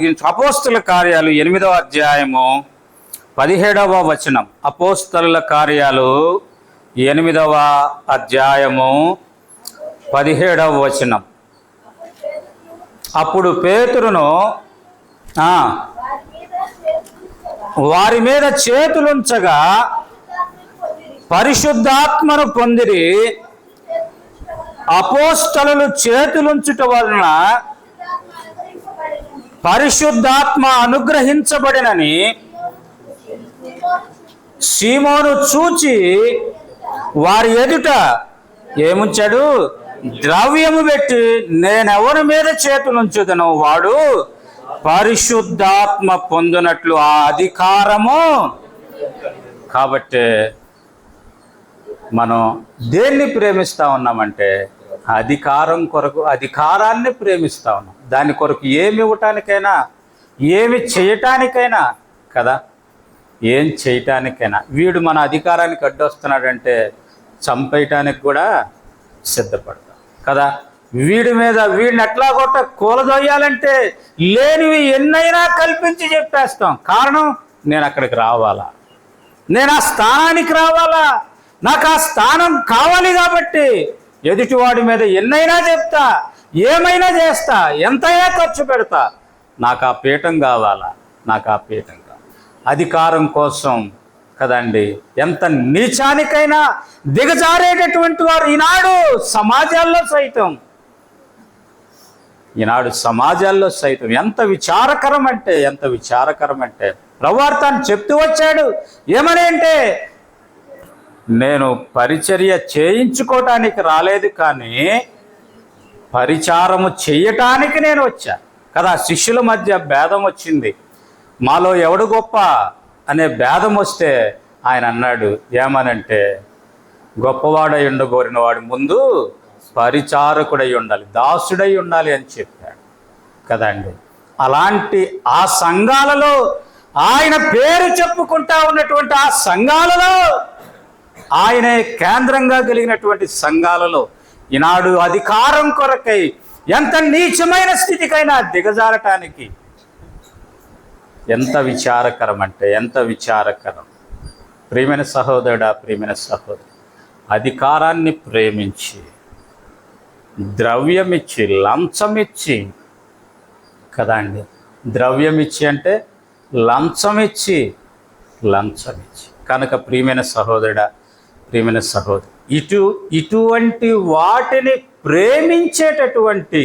అపోస్తుల కార్యాలు ఎనిమిదవ అధ్యాయము పదిహేడవ వచనం. అపోస్తల కార్యాలు ఎనిమిదవ అధ్యాయము పదిహేడవ వచనం. అప్పుడు పేతురును ఆ, వారి మీద చేతులుంచగా పరిశుద్ధాత్మను పొందిరి అపోస్తలు చేతులుంచుట వలన పరిశుద్ధాత్మ అనుగ్రహించబడినని సీమోను చూచి వారి ఎదుట ఏముంచాడు? ద్రవ్యము పెట్టి నేనెవరి మీద చేతులుంచుదను వాడు పరిశుద్ధాత్మ పొందినట్లు ఆ అధికారము. కాబట్టి మనం దేన్ని ప్రేమిస్తా ఉన్నామంటే అధికారం కొరకు అధికారాన్ని ప్రేమిస్తా ఉన్నాం. దాని కొరకు ఏమి ఇవ్వటానికైనా ఏమి చేయటానికైనా కదా? ఏం చేయటానికైనా. వీడు మన అధికారానికి అడ్డొస్తున్నాడంటే చంపేయటానికి కూడా సిద్ధపడతాం కదా? వీడి మీద వీడిని ఎట్లా కొట్ట కూలదొయ్యాలంటే లేనివి ఎన్నైనా కల్పించి చెప్పేస్తాం. కారణం నేను అక్కడికి రావాలా? నేను ఆ స్థానానికి రావాలా? నాకు ఆ స్థానం కావాలి కాబట్టి ఎదుటివాడి మీద ఎన్నైనా చెప్తా. ఏమైనా చేస్తా ఎంతైనా ఖర్చు పెడతా. నాకు ఆ పీఠం కావాలా? నాకు ఆ పీఠం కావాలి? అధికారం కోసం కదండి ఎంత నీచానికైనా దిగజారేటటువంటి వారు ఈనాడు సమాజాల్లో సైతం. ఈనాడు సమాజాల్లో సైతం ఎంత విచారకరం అంటే ఎంత విచారకరం అంటే ప్రభువారు తాను చెప్తూ వచ్చాడు. ఏమని అంటే నేను పరిచర్య చేయించుకోవటానికి రాలేదు కానీ పరిచారము చేయటానికి నేను వచ్చా. కదా శిష్యుల మధ్య భేదం వచ్చింది. మాలో ఎవడు గొప్ప అనే భేదం వస్తే ఆయన అన్నాడు ఏమనంటే గొప్పవాడై ఉండగోరిన వాడి ముందు పరిచారకుడై ఉండాలి దాసుడై ఉండాలి అని చెప్పాడు. కదండి అలాంటి ఆ సంఘాలలో ఆయన పేరు చెప్పుకుంటా ఉన్నటువంటి ఆ సంఘాలలో ఆయనే కేంద్రంగా కలిగినటువంటి సంఘాలలో ఈనాడు అధికారం కొరకై ఎంత నీచమైన స్థితికైనా దిగజారటానికి ఎంత విచారకరం అంటే ఎంత విచారకరం. ప్రియమైన సహోదరుడా ప్రియమైన సహోదరు అధికారాన్ని ప్రేమించి ద్రవ్యమిచ్చి లంచమిచ్చి కదా అండి? ద్రవ్యమిచ్చి అంటే లంచమిచ్చి లంచమిచ్చి. కనుక ప్రియమైన సహోదరుడా ప్రియమైన సహోదరు ఇటు ఇటువంటి వాటిని ప్రేమించేటటువంటి